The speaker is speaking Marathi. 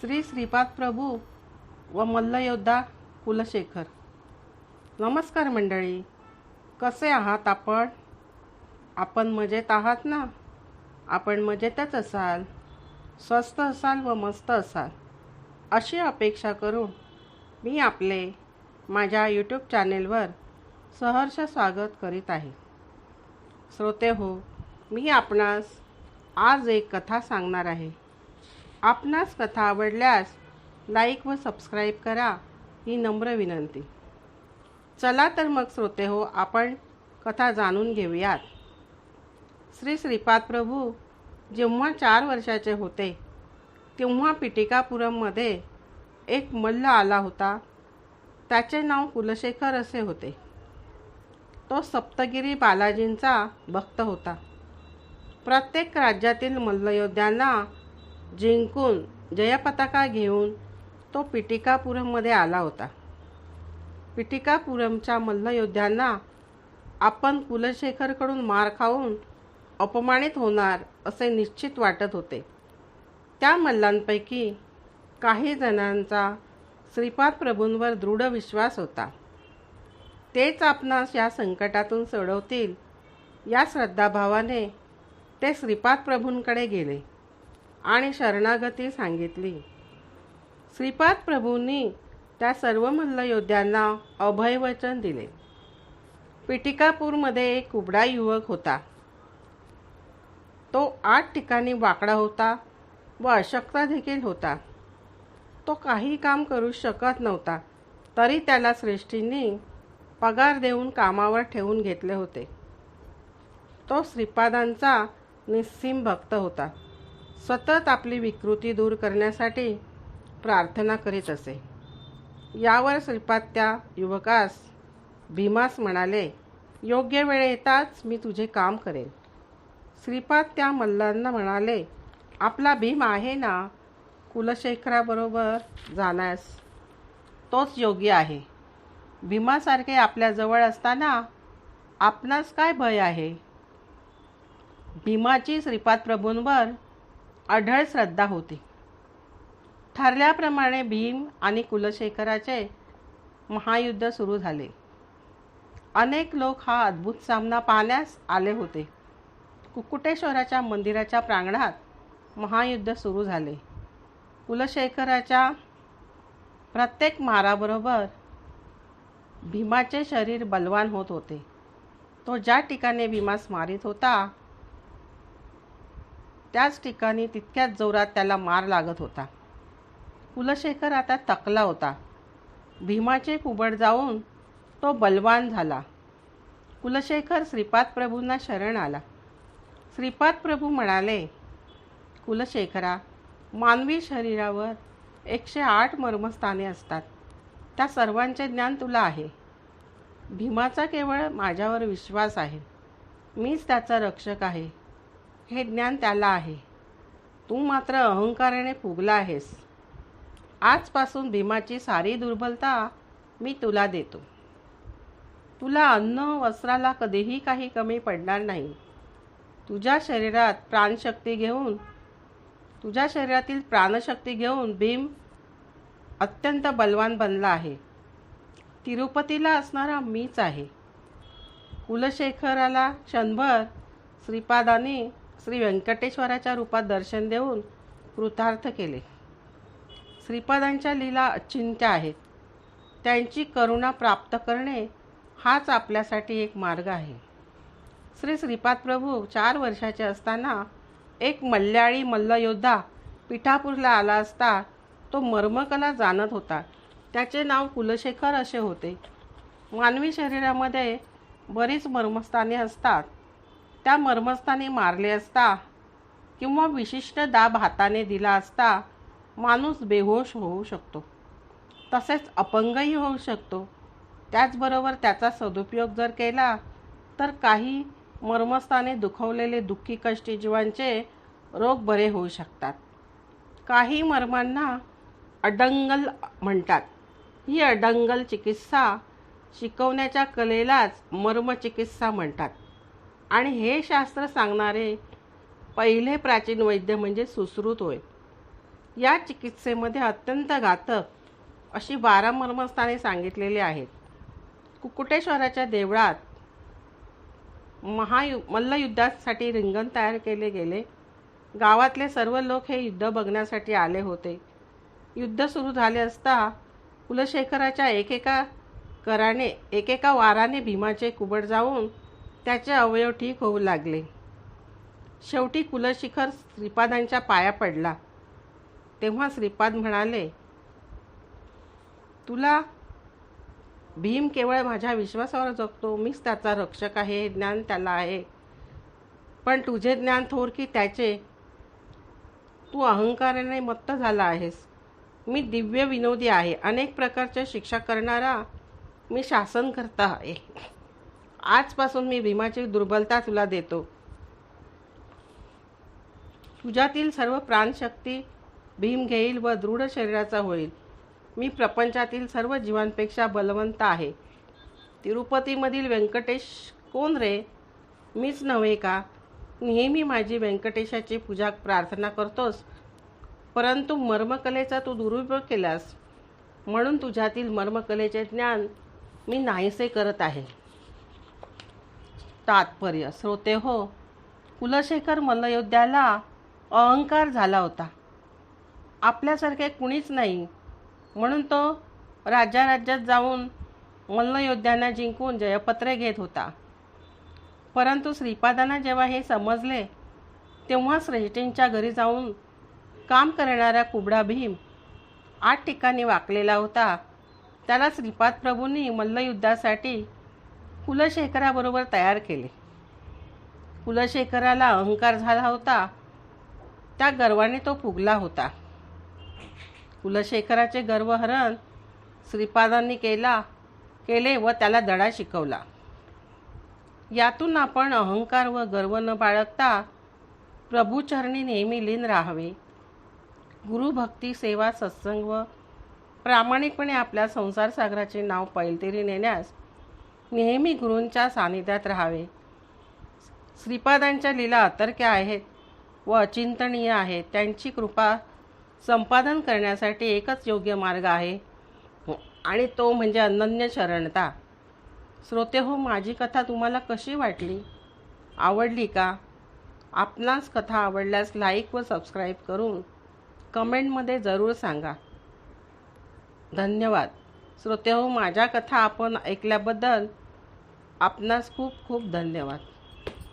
श्री श्रीपाद प्रभू व मल्लयोद्धा कुलशेखर. नमस्कार मंडळी. कसे आहात आपण? आपण मजेत आहात ना? आपण मजेतच असाल. स्वस्त असाल व मस्त असाल. अशी अपेक्षा करून मी आपले माझ्या यूट्यूब चॅनेलवर सहर्ष स्वागत करीत आहे. श्रोते हो मी आपणास आज एक कथा सांगणार आहे. आपणास कथा आवडल्यास लाईक व सबस्क्राईब करा ही नम्र विनंती. चला तर मग श्रोते हो आपण कथा जाणून घेऊयात. श्री श्रीपाद प्रभू जेव्हा चार वर्षाचे होते तेव्हा पिटिकापुरममध्ये एक मल्ल आला होता. त्याचे नाव कुलशेखर असे होते. तो सप्तगिरी बालाजींचा भक्त होता. प्रत्येक राज्यातील मल्लयोद्ध्यांना जिंकून जयपताका घेऊन तो पिटिकापुरममध्ये आला होता. पिटिकापुरमच्या मल्लयोद्ध्यांना आपण कुलशेखरकडून मार खाऊन अपमानित होणार असे निश्चित वाटत होते. त्या मल्लांपैकी काही जणांचा श्रीपाद प्रभूंवर दृढ विश्वास होता. तेच आपणास या संकटातून सोडवतील या श्रद्धाभावाने ते श्रीपाद प्रभूंकडे गेले. आणि शरणागती सांगितली. श्रीपाद प्रभूंनी त्या सर्व मल्लयोद्ध्यांना अभयवचन दिले. पिटिकापूरमध्ये एक कुबडा युवक होता. तो आठ ठिकाणी वाकडा होता व अशक्त देखील होता. तो काही काम करू शकत नव्हता तरी त्याला श्रेष्ठींनी पगार देऊन कामावर ठेवून घेतले होते. तो श्रीपादांचा निस्सीम भक्त होता. सतत आपली विकृती दूर करण्यासाठी प्रार्थना करीत असे. यावर श्रीपाद त्या युवकास भीमास म्हणाले योग्य वेळ येताच मी तुझे काम करेन. श्रीपाद त्या मल्लांना म्हणाले आपला भीम आहे ना कुलशेखराबरोबर जाण्यास तोच योग्य आहे. भीमासारखे आपल्याजवळ असताना आपणास काय भय आहे? भीमाची श्रीपाद प्रभूंवर अढळ श्रद्धा होती. ठरल्याप्रमाणे भीम आणि कुलशेखराचे महायुद्ध सुरू झाले. अनेक लोक हा अद्भुत सामना पाहण्यास आले होते. कुकुटेश्वराच्या मंदिराच्या प्रांगणात महायुद्ध सुरू झाले. कुलशेखराच्या प्रत्येक माराबरोबर भीमाचे शरीर बलवान होत होते. तो ज्या ठिकाणी भीमास मारित होता त्याच ठिकाणी तितक्याच जोरात त्याला मार लागत होता. कुलशेखर आता तकला होता. भीमाचे कुबड जाऊन तो बलवान झाला. कुलशेखर श्रीपाद प्रभूंना शरण आला. श्रीपाद प्रभू म्हणाले कुलशेखरा मानवी शरीरावर एकशे आठ मर्मस्थाने असतात. त्या सर्वांचे ज्ञान तुला आहे. भीमाचा केवळ माझ्यावर विश्वास आहे. मीच त्याचा रक्षक आहे. हे ज्ञान त्याला आहे. तू मात्र अहंकाराने फुगला आहेस. आजपासून भीमाची सारी दुर्बलता मी तुला देतो. तुला अन्न वस्त्राला कधीही काही कमी पडणार नाही. तुझ्या शरीरात प्राणशक्ती घेऊन तुझ्या शरीरातील प्राणशक्ती घेऊन भीम अत्यंत बलवान बनला आहे. तिरुपतीला असणारा मीच आहे. कुलशेखराला क्षणभर श्रीपादाने श्री व्यंकटेश्वराच्या रूपात दर्शन देऊन कृतार्थ केले. श्रीपादांच्या लीला अचिंत्य आहेत. त्यांची करुणा प्राप्त करणे हाच आपल्यासाठी एक मार्ग आहे. श्री श्रीपाद प्रभू चार वर्षाचे असताना एक मल्याळी मल्लयोद्धा पिठापूरला आला असता तो मर्मकला जाणत होता. त्याचे नाव कुलशेखर असे होते. मानवी शरीरामध्ये बरीच मर्मस्थाने असतात. त्या मर्मस्थाने मारले असता किंवा विशिष्ट दाब हाताने दिला असता माणूस बेहोश होऊ शकतो. तसेच अपंगही होऊ शकतो. त्याचबरोबर त्याचा सदुपयोग जर केला तर काही मर्मस्थाने दुखवलेले दुःखी कष्टी जीवांचे रोग बरे होऊ शकतात. काही मर्मांना अडंगल म्हणतात. ही अडंगल चिकित्सा शिकवण्याच्या कलेलाच मर्मचिकित्सा म्हणतात. आणि हे शास्त्र सांगणारे पहिले प्राचीन वैद्य म्हणजे सुश्रुत होय. या चिकित्सेमध्ये अत्यंत घातक अशी बारा मर्मस्थाने सांगितलेली आहेत. कुकुटेश्वराच्या देवळात महायु मल्लयुद्धासाठी रिंगण तयार केले गेले. गावातले सर्व लोक हे युद्ध बघण्यासाठी आले होते. युद्ध सुरू झाले असता कुलशेखराच्या एकेका कराने एकेका वाराने भीमाचे कुबड जाऊन त्याचे अवयव ठीक होऊ लागले. शेवटी कुलशिखर श्रीपादांच्या पाया पडला. तेव्हा श्रीपाद म्हणाले तुला भीम केवळ माझ्या विश्वासावर जगतो. मीच त्याचा रक्षक आहे ज्ञान त्याला आहे. पण तुझे ज्ञान थोर की त्याचे. तू अहंकाराने मत्त झाला आहेस. मी दिव्य विनोदी आहे. अनेक प्रकारच्या शिक्षा करणारा मी शासन करता आहे. आजपासून मी भीमाची दुर्बलता तुला देतो. तुझ्यातील सर्व प्राणशक्ती भीम घेईल व दृढ शरीराचा होईल. मी प्रपंचातील सर्व जीवांपेक्षा बलवंत आहे. तिरुपतीमधील व्यंकटेश कोण रे? मीच नव्हे का? नेहमी माझी व्यंकटेशाची पूजा प्रार्थना करतोस. परंतु मर्मकलेचा तू दुरुपयोग केलास. म्हणून तुझ्यातील मर्मकलेचे ज्ञान मी नाहीसे करत आहे. तात्पर्य. श्रोते हो कुलशेखर मल्लयोद्ध्याला अहंकार झाला होता. आपल्यासारखे कुणीच नाही. म्हणून तो राज्याराज्यात जाऊन मल्लयोद्ध्यांना जिंकून जयपत्रे घेत होता. परंतु श्रीपादांना जेव्हा हे समजले तेव्हा श्रेष्ठींच्या घरी जाऊन काम करणारा कुबडा भीम आठ ठिकाणी वाकलेला होता. त्याला श्रीपाद प्रभूंनी मल्लयुद्धासाठी कुलशेखराबरोबर तयार केले. कुलशेखराला अहंकार झाला होता. त्या गर्वाने तो फुगला होता. कुलशेखराचे गर्वहरण श्रीपादांनी केला केले व त्याला दडा शिकवला. यातून आपण अहंकार व गर्व न बाळगता प्रभूचरणी नेहमी लीन राहावे. गुरुभक्ती सेवा सत्संग व प्रामाणिकपणे आपल्या संसार सागराचे नाव पैलतेरी नेण्यास नेहमी गुरूंच्या सानिध्यात राहावे. श्रीपादांच्या लीला अतर्क्या आहेत व अचिंतनीय आहेत. त्यांची कृपा संपादन करण्यासाठी एकच योग्य मार्ग आहे. आणि तो म्हणजे अनन्य शरणता. श्रोते हो माझी कथा तुम्हाला कशी वाटली? आवडली का? आपणास कथा आवडल्यास लाईक व सबस्क्राईब करून कमेंटमध्ये जरूर सांगा. धन्यवाद. श्रोते हो माझ्या कथा आपण ऐकल्याबद्दल आपणास खूप खूप धन्यवाद.